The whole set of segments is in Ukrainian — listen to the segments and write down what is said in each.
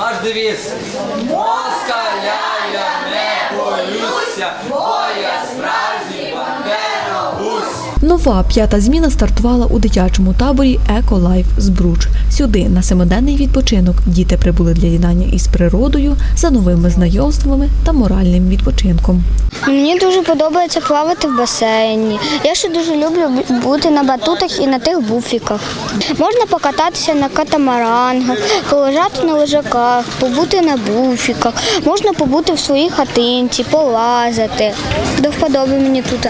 Наш девіз Москаля я не боюся, бо я бандерогусь. Нова п'ята зміна стартувала у дитячому таборі Еколайф Збруч. Сюди на семиденний відпочинок діти прибули для єднання із природою, за новими знайомствами та моральним відпочинком. Мені дуже подобається плавати в басейні. Я ще дуже люблю бути на батутах і на тих буфіках. Можна покататися на катамаранах, полежати на лежаках, побути на буфіках, можна побути в своїй хатинці, полазити. До вподоби мені тут.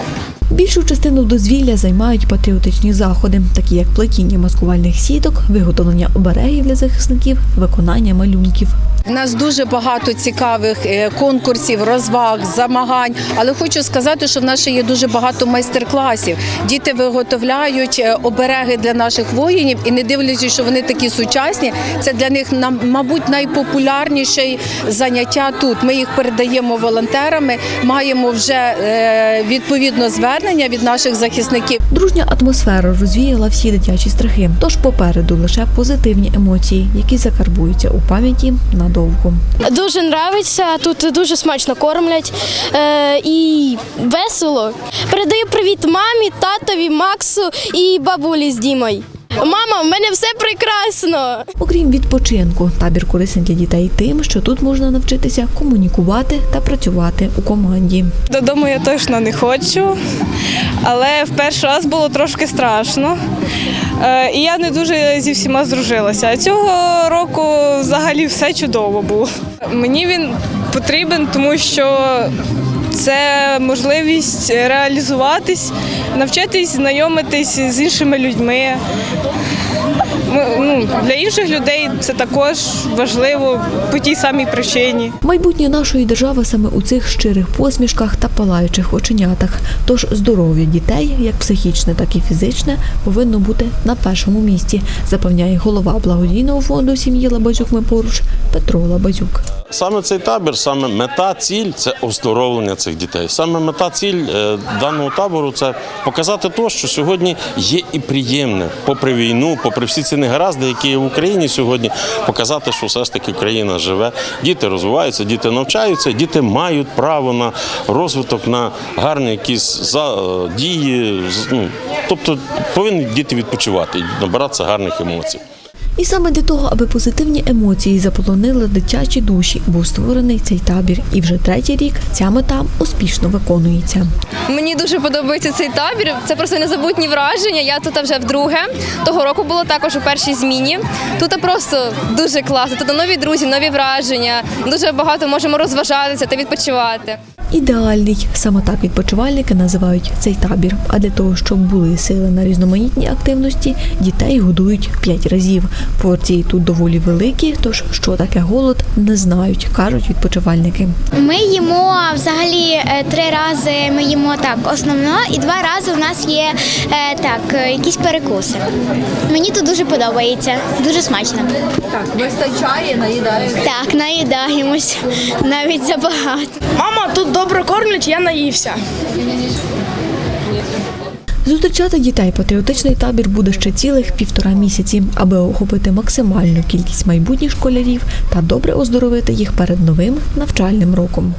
Більшу частину дозвілля займають патріотичні заходи, такі як плетіння маскувальних сіток, виготовлення оберегів для захисників, виконання малюнків. У нас дуже багато цікавих е, конкурсів, розваг, замагань. Але хочу сказати, що в нас ще є дуже багато майстер-класів. Діти виготовляють е, обереги для наших воїнів, і не дивлячись, що вони такі сучасні, це для них мабуть, найпопулярніше заняття тут. Ми їх передаємо волонтерами, маємо вже е, відповідно звернення від наших захисників. Дружня атмосфера розвіяла всі дитячі страхи. Тож попереду лише позитивні емоції, які закарбуються у пам'яті надовго. Дуже нравиться, тут дуже смачно кормлять е, і весело. Передаю привіт мамі, татові, Максу і бабулі з Дімою. Мама, в мене все прекрасно. Окрім відпочинку, табір корисний для дітей тим, що тут можна навчитися комунікувати та працювати у команді. Додому я точно не хочу, але в перший раз було трошки страшно. Е, І я не дуже зі всіма здружилася. А цього року взагалі все чудово було. Мені він потрібен, тому що це можливість реалізуватись, навчитись знайомитись з іншими людьми. Ми- Ну, для інших людей це також важливо по тій самій причині. Майбутнє нашої держави саме у цих щирих посмішках та палаючих оченятах. Тож здоров'я дітей, як психічне, так і фізичне, повинно бути на першому місці, запевняє голова благодійного фонду сім'ї Лабазюк Ми поруч Петро Лабазюк. Саме цей табір, саме мета, ціль це оздоровлення цих дітей. Саме мета, ціль е, даного табору це показати те, що сьогодні є і приємне, попри війну, попри всі ці негаразди, які є в Україні сьогодні, показати, що все ж таки країна живе. Діти розвиваються, діти навчаються, діти мають право на розвиток, на гарні якісь е, дії. Ну, тобто повинні діти відпочивати набиратися гарних емоцій. І саме для того, аби позитивні емоції заполонили дитячі душі, був створений цей табір. І вже третій рік ця мета успішно виконується. Мені дуже подобається цей табір. Це просто незабутні враження. Я тут вже вдруге. Того року було також у першій зміні. Тут просто дуже класно. Тут нові друзі, нові враження. Дуже багато можемо розважатися та відпочивати. Ідеальний саме так відпочивальники називають цей табір. А для того, щоб були сили на різноманітні активності, дітей годують п'ять разів. Порції тут доволі великі, тож що таке голод, не знають, кажуть відпочивальники. Ми їмо взагалі е, три рази. Ми їмо так основно, і два рази у нас є е, так, е, якісь перекуси. Мені тут дуже подобається, дуже смачно. Так, вистачає, наїдають. Так, наїдаємось навіть забагато. Мама, тут добре кормлять, я наївся. Зустрічати дітей патріотичний табір буде ще цілих півтора місяці, аби охопити максимальну кількість майбутніх школярів та добре оздоровити їх перед новим навчальним роком.